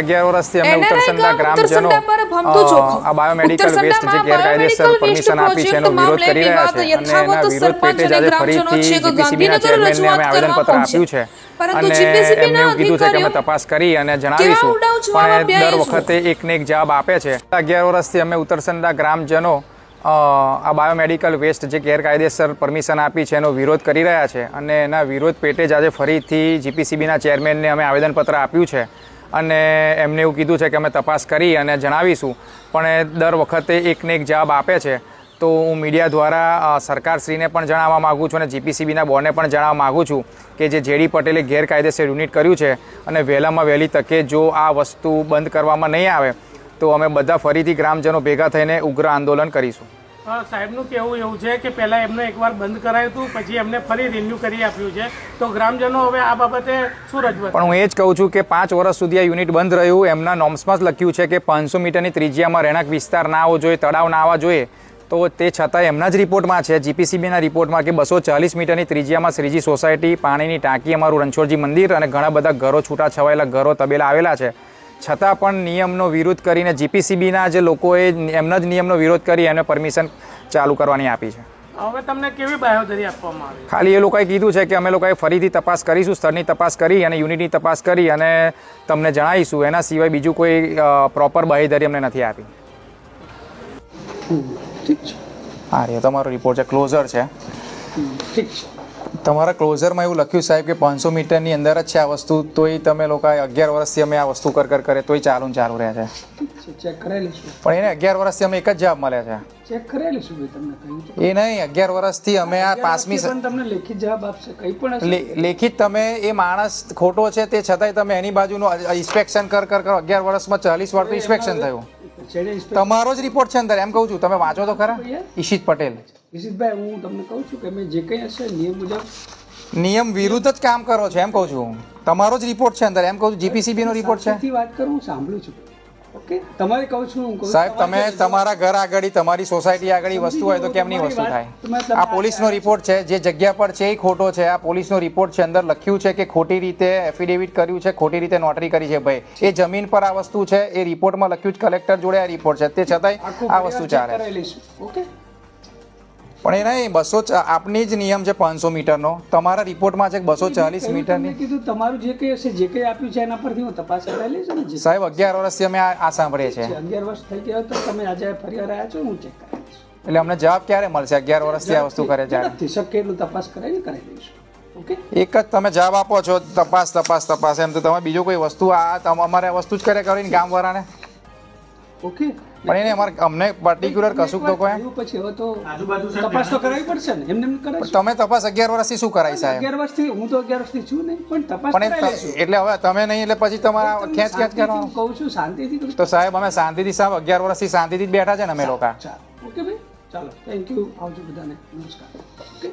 અગિયાર વર્ષથી અમે ઉત્તરસંડા ગ્રામજનો. આ બાયોમેડિકલ વેસ્ટ જે ગેરકાયદેસર પરમિશન આપી છે એનો વિરોધ કરી રહ્યા છે. અને એના વિરોધ પેટે જ આજે ફરીથી જીપીસીબીના ચેરમેનને અમે આવેદનપત્ર આપ્યું છે. અને એમને એવું કીધું છે કે અમે તપાસ કરી અને જણાવીશું. પણ દર વખતે એક ને એક જવાબ આપે છે. અગિયાર વર્ષથી અમે ઉત્તરસંડા ગ્રામજનો આ બાયોમેડિકલ વેસ્ટ જે ગેરકાયદેસર પરમિશન આપી છે એનો વિરોધ કરી રહ્યા છે. અને એના વિરોધ પેટે જ આજે ફરીથી જીપીસીબીના ચેરમેનને અમે આવેદનપત્ર આપ્યું છે. અને એમને એવું કીધું છે કે અમે તપાસ કરી અને જણાવીશું. પણ એ દર વખતે એકને એક જવાબ આપે છે. તો હું મીડિયા દ્વારા સરકારશ્રીને પણ જણાવવા માગું છું અને જીપીસીબીના બોર્ડને પણ જણાવવા માગું છું કે જે જેડી પટેલે ગેરકાયદેસર યુનિટ કર્યું છે અને વહેલામાં વહેલી તકે જો આ વસ્તુ બંધ કરવામાં નહીં આવે, તો અમે બધા ફરીથી ગ્રામજનો ભેગા થઈને ઉગ્ર આંદોલન કરીશું. સાહેબનું કહેવું એવું છે કે પહેલાં એમને એકવાર બંધ કરાયું હતું, પછી એમને ફરી રિન્યુ કરી આપ્યું છે. તો ગ્રામજનો હવે આ બાબતે શું રજૂઆત? પણ હું એ જ કહું છું કે પાંચ વર્ષ સુધી આ યુનિટ બંધ રહ્યું. એમના નોર્મ્સમાં જ લખ્યું છે કે પાંચસો મીટરની ત્રિજ્યામાં રહેણાંક વિસ્તાર ના આવવો જોઈએ, તળાવ ના આવવા જોઈએ. તો તે છતાં એમના જ રિપોર્ટમાં છે જીપીસીબીના રિપોર્ટમાં કે બસો ચાલીસ મીટરની ત્રિજ્યામાં શ્રીજી સોસાયટી, પાણીની ટાંકી, અમારું રણછોડજી મંદિર અને ઘણા બધા ઘરો છૂટા છવાયેલા ઘરો તબેલા આવેલા છે. છતાં પણ નિયમનો વિરોધ કરીને જીપીસીબીના જે લોકોએ એમના જ નિયમનો વિરોધ કરી એને પરમિશન ચાલુ કરવાની આપી છે. હવે તમને કેવી બાહેધરી આપવામાં આવી? ખાલી એ લોકોએ કીધું છે કે અમે લોકોએ ફરીથી તપાસ કરીશું સ્થળની તપાસ કરી અને યુનિટની તપાસ કરી અને તમને જણાવીશું. એના સિવાય બીજું કોઈ પ્રોપર બાહેધરી અમને નથી આપી. ઠીક છે. હા રે તમારો રિપોર્ટ છે. ક્લોઝર છે. ઠીક છે. તમારા ક્લોઝરમાં એવું લખ્યું સાહેબ કે પાંચસો મીટરની અંદર જ છે આ વસ્તુ તોય તમે લોકો અગિયાર વર્ષથી અમે આ વસ્તુ કર કર કરે તોય ચાલુ ને ચાલુ રહે છે. ચેક પણ એને અગિયાર વર્ષથી અમે એક જ જવાબ મળ્યા છે. ચેક કરાવી લઈશું ભાઈ તમને કહ્યું એ નહીં અગિયાર વર્ષથી અમે આ પાંચમી તમને લેખિત જવાબ આપશે કંઈ પણ લેખિત તમે એ માણસ ખોટો છે તે છતાંય તમે એની બાજુનું ઇન્સ્પેક્શન કર કર કરો અગિયાર વર્ષમાં ચાલીસ વાર તો ઇન્સ્પેક્શન થયું. તમારો જ રિપોર્ટ છે અંદર એમ કહું છું. તમે વાંચો તો ખરા. ઈશિત પટેલ. ઈશિતભાઈ હું તમને કહું છું કે મેં જે કંઈ હશે નિયમ મુજબ નિયમ વિરુદ્ધ જ કામ કરો છો એમ કહું છું. તમારો જ રિપોર્ટ છે અંદર એમ કહું છું. જીપીસીબી નો રિપોર્ટ છે? વાત કરું સાંભળું છું. ઓકે. તમારે કહું છું હું કહું સાહેબ તમે તમારા ઘર આગળ તમારી સોસાયટી આગળ વસ્તુ હોય તો કેમની વસ્તુ થાય? આ પોલીસનો રિપોર્ટ છે જે જગ્યા પર છે એ ખોટો છે. આ પોલીસનો રિપોર્ટ છે અંદર લખ્યું છે કે ખોટી રીતે એફિડેવિટ કર્યું છે ખોટી રીતે નોટરી કરી છે ભાઈ. એ જમીન પર આ વસ્તુ છે એ રિપોર્ટમાં લખ્યું જ કલેક્ટર જોડે આ રિપોર્ટ છે. તે છતાંય આ વસ્તુ ચાલે ઓકે? પણ એ નહીં બસો આપની જ નિયમ છે પાંચસો મીટરનો. તમારા રિપોર્ટમાં છે બસો ચાલીસ મીટરની? કીધું તમારું જે કંઈ હશે જે કંઈ આપ્યું છે એના પરથી હું તપાસ કરાવી લઈશ ને સાહેબ અગિયાર વર્ષથી અમે આ સાંભળીએ છીએ. અગિયાર વર્ષ થઈ ગયા તો તમે આજે ફરી વાર આવ્યા છો હું ચેક કરાવીશ એટલે અમને જવાબ ક્યારે મળશે? અગિયાર વર્ષથી આ વસ્તુ કરે છે. શક્ય એટલું તપાસ કરાવીને કરાવી દઈશું ઓકે? એક જ તમે જવાબ આપો છો તપાસ તપાસ તપાસ. એમ તો તમે બીજું કોઈ વસ્તુ આ અમારે વસ્તુ જ કરે કરીને ગામવાળાને? ઓકે? પણ એને અમારે અમને પર્ટિક્યુલર કશું તો કોઈ પછી હવે તો તપાસ તો કરાવી પડશે ને. એમને એમ તમે તપાસ અગિયાર વર્ષથી શું કરાવી સાહેબ? અગિયાર વર્ષથી હું તો અગિયાર વર્ષથી છું નહીં પણ તપાસ પણ કરાવી એટલે હવે તમે નહીં એટલે પછી તમારા ખેંચ ખેંચ કરવાનું કહું છું શાંતિથી તો સાહેબ અમે શાંતિથી સાહેબ અગિયાર વર્ષથી શાંતિથી જ બેઠા છે ને અમે લોકો. ઓકે ભાઈ? ચાલો થેન્ક યુ આવજો બધાને. નમસ્કાર. ઓકે?